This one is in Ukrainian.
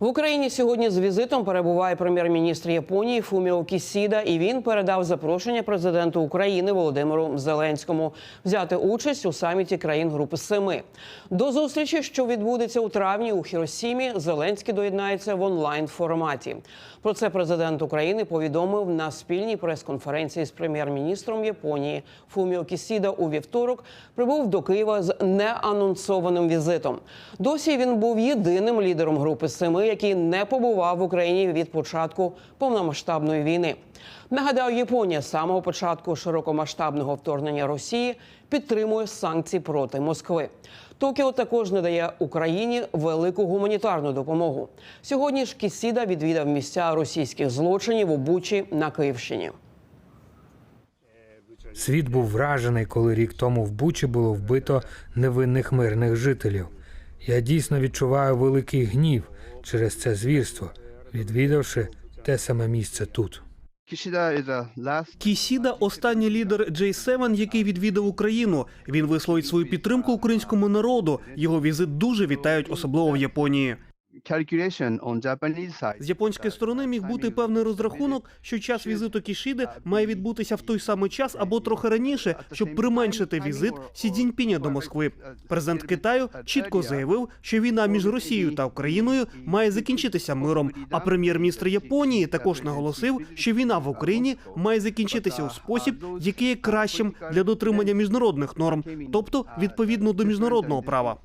В Україні сьогодні з візитом перебуває прем'єр-міністр Японії Фуміо Кісіда, і він передав запрошення президенту України Володимиру Зеленському взяти участь у саміті країн Групи Семи. До зустрічі, що відбудеться у травні у Хіросімі, Зеленський доєднається в онлайн форматі. Про це президент України повідомив на спільній прес-конференції з прем'єр-міністром Японії Фуміо Кісіда у вівторок. Прибув до Києва з неанонсованим візитом. Досі він був єдиним лідером групи Семи, який не побував в Україні від початку повномасштабної війни. Нагадаю, Японія з самого початку широкомасштабного вторгнення Росії підтримує санкції проти Москви. Токіо також надає Україні велику гуманітарну допомогу. Сьогодні ж Кісіда відвідав місця російських злочинів у Бучі на Київщині. Світ був вражений, коли рік тому в Бучі було вбито невинних мирних жителів. Я дійсно відчуваю великий гнів через це звірство, відвідавши те саме місце тут. Кісіда останній лідер J7, який відвідав Україну. Він висловить свою підтримку українському народу. Його візит дуже вітають, особливо в Японії. З японської сторони міг бути певний розрахунок, що час візиту Кішіди має відбутися в той самий час або трохи раніше, щоб применшити візит Сі Цзіньпіня до Москви. Президент Китаю чітко заявив, що війна між Росією та Україною має закінчитися миром. А прем'єр-міністр Японії також наголосив, що війна в Україні має закінчитися у спосіб, який є кращим для дотримання міжнародних норм, тобто відповідно до міжнародного права.